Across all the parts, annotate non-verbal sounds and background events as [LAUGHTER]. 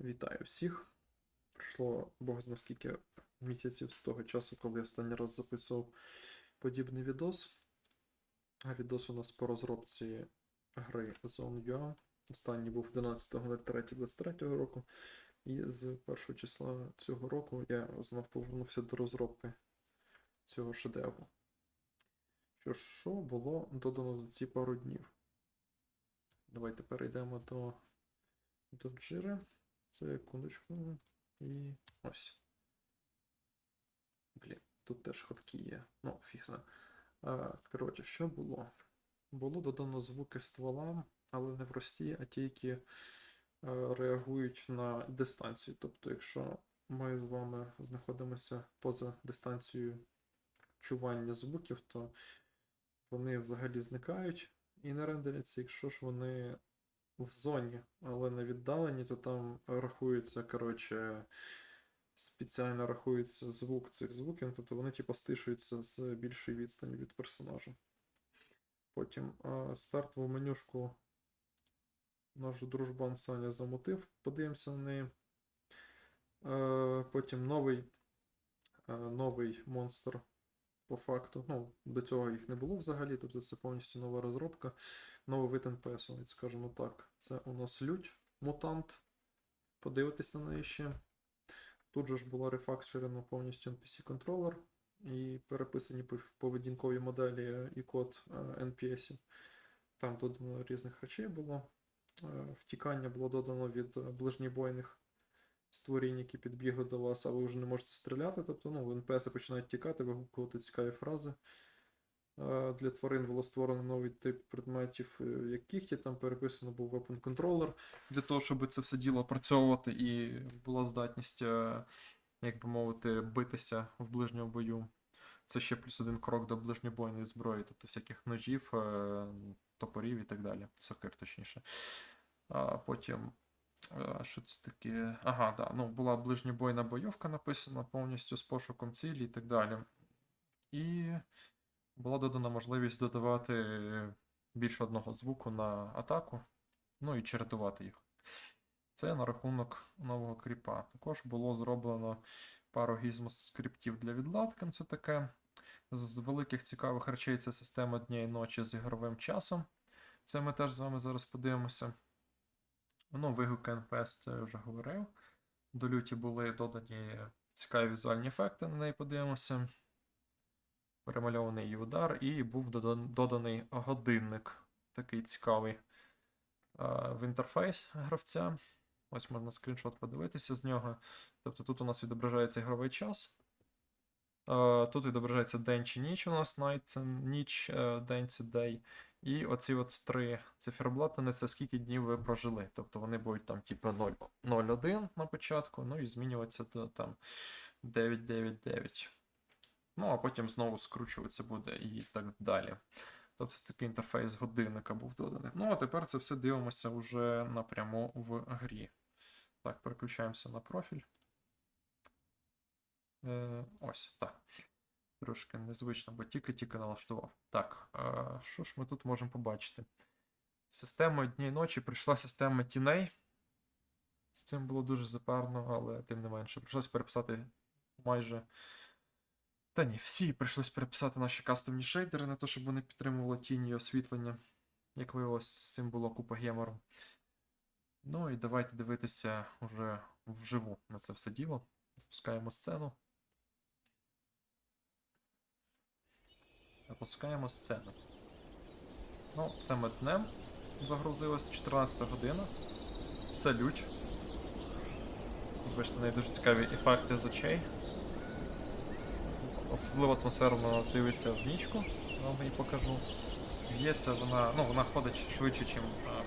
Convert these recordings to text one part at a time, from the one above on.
Вітаю всіх. Пройшло Бог зна скільки місяців з того часу, коли я останній раз записував подібний відос. А відос у нас по розробці гри Zone.ua. Останній був 11.03.23 року. І з першого числа цього року я знов повернувся до розробки цього шедевру. Що що було додано за ці пару днів? Давайте перейдемо до, до Jira. Секундочку. І ось. Блін, тут теж ходки є. Ну, фіг знає. Коротше, що було? Було додано звуки стволам, але не прості, а ті, які е, реагують на дистанцію. Тобто, якщо ми з вами знаходимося поза дистанцією чування звуків, то вони взагалі зникають і не рендеряться, якщо ж вони в зоні, але не віддалені, то там рахується, коротше, спеціально рахується звук цих звуків, тобто вони типу стишуються з більшої відстані від персонажа. Потім а, стартову менюшку наш дружбан Саня замутив, подивимося на неї. Е, Потім новий, е, новий монстр по факту. Ну, до цього їх не було взагалі, тобто це повністю нова розробка. Новий вид NPS, навіть скажімо так. Це у нас лють, мутант. Подивитись на неї ще. Тут же ж була рефакторена повністю NPC-контролер і переписані пов- поведінкові моделі і код е, NPS. Там додано різних речей було. Е, Втікання було додано від е, ближньобойних створінь, які підбігли до вас, а ви вже не можете стріляти. Тобто, ну, НПС починають тікати, вигукувати цікаві фрази. Для тварин було створено новий тип предметів, е, як кіхті, там переписано був Weapon Controller для того, щоб це все діло опрацьовувати і була здатність, е, як би мовити, битися в ближньому бою. Це ще плюс один крок до ближньобойної зброї, тобто всяких ножів, е, топорів і так далі. Сокир, точніше. А потім. Що це таке? Ага, да. Ну, була ближньобойна бойовка написана повністю з пошуком цілі і так далі. І була додана можливість додавати більше одного звуку на атаку, ну і чередувати їх. Це на рахунок нового кріпа. Також було зроблено пару гізмоскриптів для відладки. Це таке. З великих цікавих речей це система дня і ночі з ігровим часом. Це ми теж з вами зараз подивимося. Ну, вигуки NPS, це я вже говорив. До люті були додані цікаві візуальні ефекти, на неї подивимося. Перемальований її удар, і був доданий годинник, такий цікавий в інтерфейс гравця. Ось можна скріншот подивитися з нього. Тобто тут у нас відображається ігровий час. Тут відображається день чи ніч у нас night це ніч, е, день це day. І оці от три циферблатини це скільки днів ви прожили. Тобто вони будуть там, типу, 0, 0,1 на початку, ну і змінюватися до там 999. Ну, а потім знову скручуватися буде і так далі. Тобто такий інтерфейс годинника був доданий. Ну, а тепер це все дивимося вже напряму в грі. Так, переключаємося на профіль. Е, ось, так. Трошки незвично, бо тільки-тільки налаштував. Так, е, що ж ми тут можемо побачити? Системою дні і ночі прийшла система тіней. З цим було дуже запарно, але тим не менше. Прийшлось переписати майже. Та ні, всі прийшлось переписати наші кастомні шейдери на те, щоб вони підтримували тіні і освітлення. Як виявилось, з цим була купа гемору. Ну і давайте дивитися вже вживу на це все діло. Запускаємо сцену. Запускаємо сцену. Ну, це ми днем загрузилось 14 година. Це лють. Бачите, в неї дуже цікаві ефекти з очей. Особливо атмосферно дивиться в нічку, я вам її покажу. Б'ється вона, ну вона ходить швидше, ніж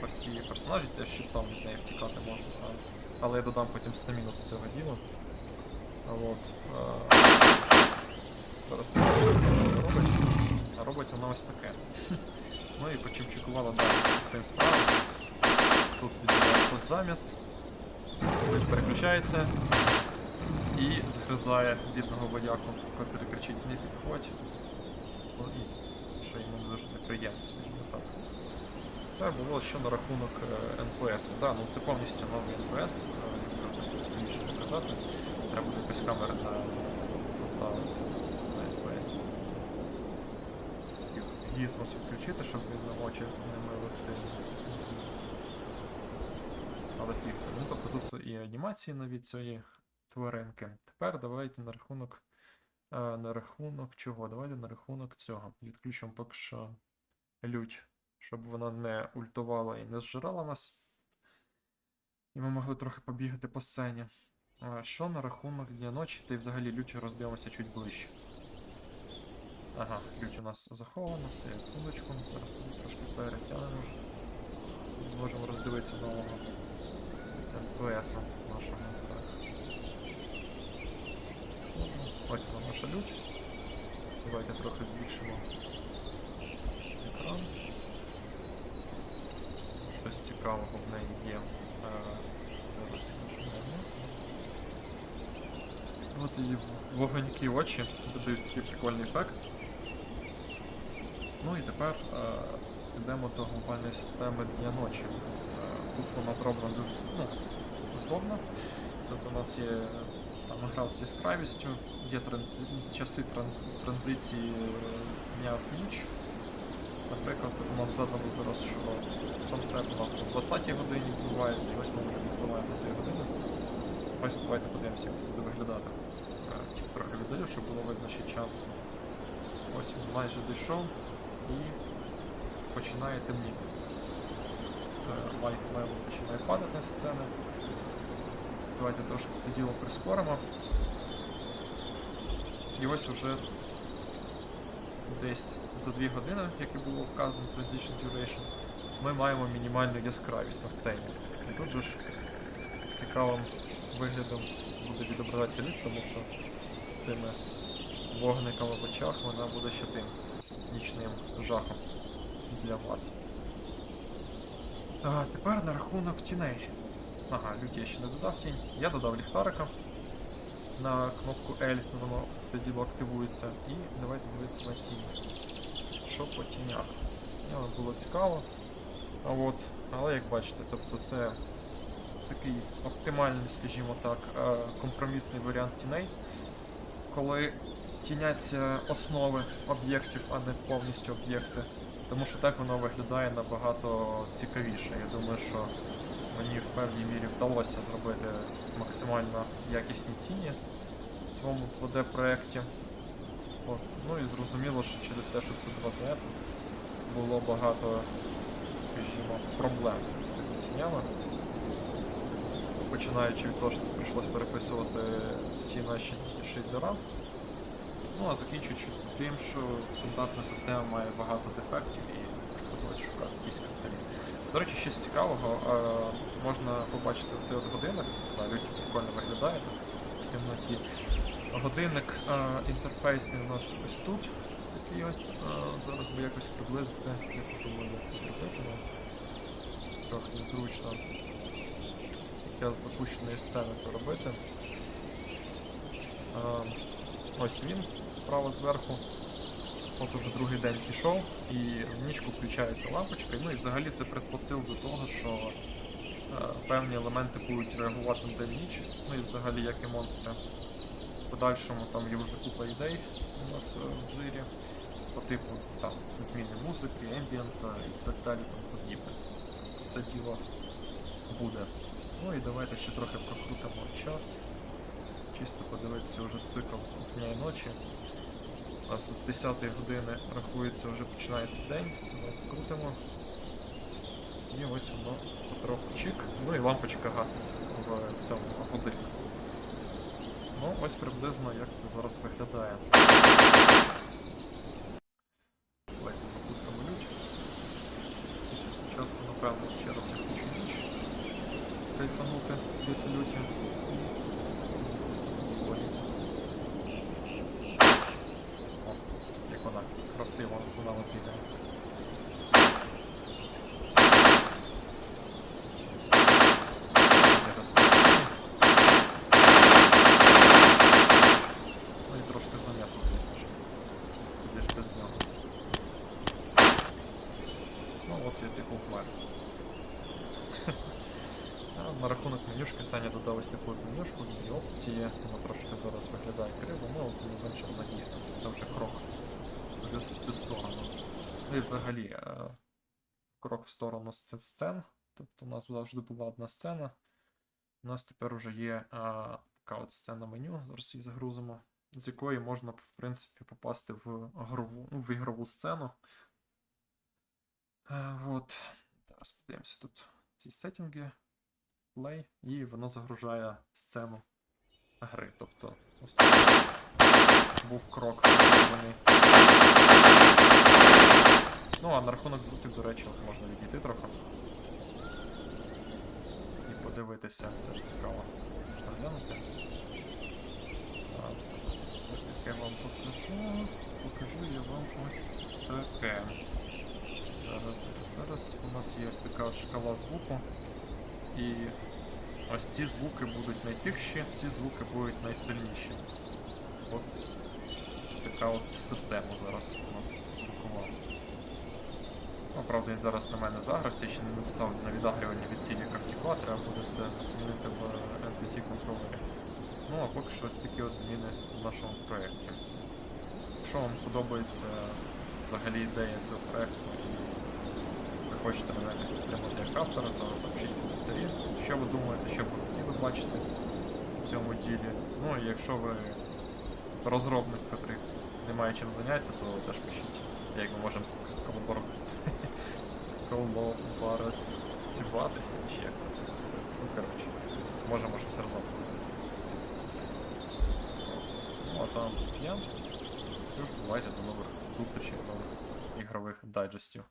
прості персонажі, це щитом від неї втікати можна. а- Але я додам потім стаміну до цього діла. От. е, Зараз покажу, що робить. Робить вона ось таке. [LAUGHS] Ну і почимчикувала далі своїм справам. Тут відбувається заміс. Ледь переключається і згризає бідного вояку, котрий кричить не підходь. Ну і що йому дуже неприємно, скажімо так. Це було ще на рахунок е, НПС. Да, ну це повністю новий НПС, е, сказати. Треба буде якось камери на поставити. На FPS. І гізмос відключити, щоб він нам очі не милив сильно. Але це. Ну тобто тут і анімації нові цієї тваринки. Тепер давайте на рахунок. е, на рахунок чого? Давайте на рахунок цього. Відключимо поки що лють, щоб вона не ультувала і не зжирала нас. І ми могли трохи побігати по сцені. А що на рахунок дня ночі, та й взагалі лють роздивимося чуть ближче. Ага, лють у нас заховано, секундочку. Зараз тут трошки перетягнемо. Зможемо роздивитися нового МПС нашого. Ось вона наша лють. Давайте трохи збільшимо екран. Щось цікавого в неї є. Е, Зараз. От її вогонькі очі додають такий прикольний ефект. Ну і тепер е, йдемо до глобальної системи дня-ночі. Е, тут вона зроблена дуже ну, злобно. Тут у нас є там гра з яскравістю, є транзи... часи транз... транзиції е, дня в ніч. Наприклад, у нас задано зараз, що сансет у нас о 20-й годині відбувається, і ось ми вже відбуваємо цієї години. Ось давайте подивимося, як це буде виглядати. Е, Трохи віддалю, щоб було видно ще час. Ось він майже дійшов і починає темніти. Лайт левел починає падати з сцени. Давайте трошки це діло прискоримо. І ось уже десь за 2 години, як і було вказано Transition Duration, ми маємо мінімальну яскравість на сцені. І тут же ж цікавим виглядом буде відображатися лід, тому що з цими вогниками в очах вона буде ще тим жахом для вас. А, тепер на рахунок тіней. Ага, люті я ще не додав тінь. Я додав ліхтарика на кнопку L, воно це діло активується. І давайте дивитися на тінь. Що по тінях? Тінями було цікаво. А от, але як бачите, тобто це такий оптимальний, скажімо так, е, компромісний варіант тіней, коли тіняться основи об'єктів, а не повністю об'єкти. Тому що так воно виглядає набагато цікавіше. Я думаю, що мені в певній мірі вдалося зробити максимально якісні тіні в своєму 2D проєкті. От. Ну і зрозуміло, що через те, що це 2D, було багато, скажімо, проблем з тими тінями. Починаючи від того, що прийшлось переписувати всі наші шейдера. Ну а закінчуючи тим, що стандартна система має багато дефектів і приходилось шукати якісь кастомі. До речі, ще з цікавого, можна побачити цей от годинник, навіть прикольно виглядає в темноті. Годинник інтерфейсний у нас ось тут. Такий ось зараз би якось приблизити. Я подумаю, як це зробити. ну, Трохи незручно. Я з запущеної сцени це робити. Ось він справа зверху. От уже другий день пішов, і в нічку включається лампочка. Ну і взагалі це предпосил до того, що е, певні елементи будуть реагувати на день ніч, ну і взагалі як і монстри. В подальшому там є вже купа ідей у нас е, в джирі по типу там зміни музики, ембієнта і так далі тому подібне. Це діло буде. Ну і давайте ще трохи прокрутимо час. Чисто подивитися вже цикл дня і ночі. У з 10 години рахується, вже починається день. Давайте крутимо. І ось воно потроху чик. Ну і лампочка гаситься в цьому годиннику. Ну, ось приблизно як це зараз виглядає. Давайте запустимо. Тільки спочатку, напевно, ще раз я включу ніч. Кайфанути від люті. красиво за нами бігає. Я розпочну. Ну і трошки зам'ясо, звісно ж. Де ж без нього. Ну от я типу вмер. [LAUGHS] А На рахунок менюшки Саня додав ось таку от менюшку, дві опції, воно трошки зараз виглядає криво, ну тим не менше вона є. Тобто це вже крок Плюс в цю сторону. Ну і взагалі е, крок в сторону сц- сцен. Тобто у нас завжди була одна сцена. У нас тепер вже є е, така от сцена меню, зараз її загрузимо, з якої можна, в принципі, попасти в груву, ну, в ігрову сцену. Е, от. Зараз подивимося тут ці сеттинги, play, і воно загружає сцену гри. Тобто, ось був крок. Ну, а на рахунок звуків, до речі, можна відійти трохи. І подивитися, теж цікаво. Можна глянути. А, зараз таке вам покажу. Покажу я вам ось таке. Зараз, зараз. У нас є ось така от шкала звуку. І ось ці звуки будуть найтихші, ці звуки будуть найсильніші. От така от система зараз у нас звукова. Ну, правда, він зараз на мене загрався, ще не написав на відагрювання від цілі яка треба буде це змінити в NPC контролері. Ну, а поки що ось такі от зміни в нашому проєкті. Якщо вам подобається взагалі ідея цього проєкту і ви хочете мене якось підтримати як автора, то напишіть в коментарі, що ви думаєте, що ви хотіли бачити в цьому ділі. Ну і якщо ви розробник, котрий не має чим зайнятися, то теж пишіть. Як ми можемо сколаборувати [LAUGHS] чи як це сказати. Ну, коротше, можемо щось разом. Ну, а з вами я. Тож бувайте до нових зустрічей, нових ігрових дайджестів.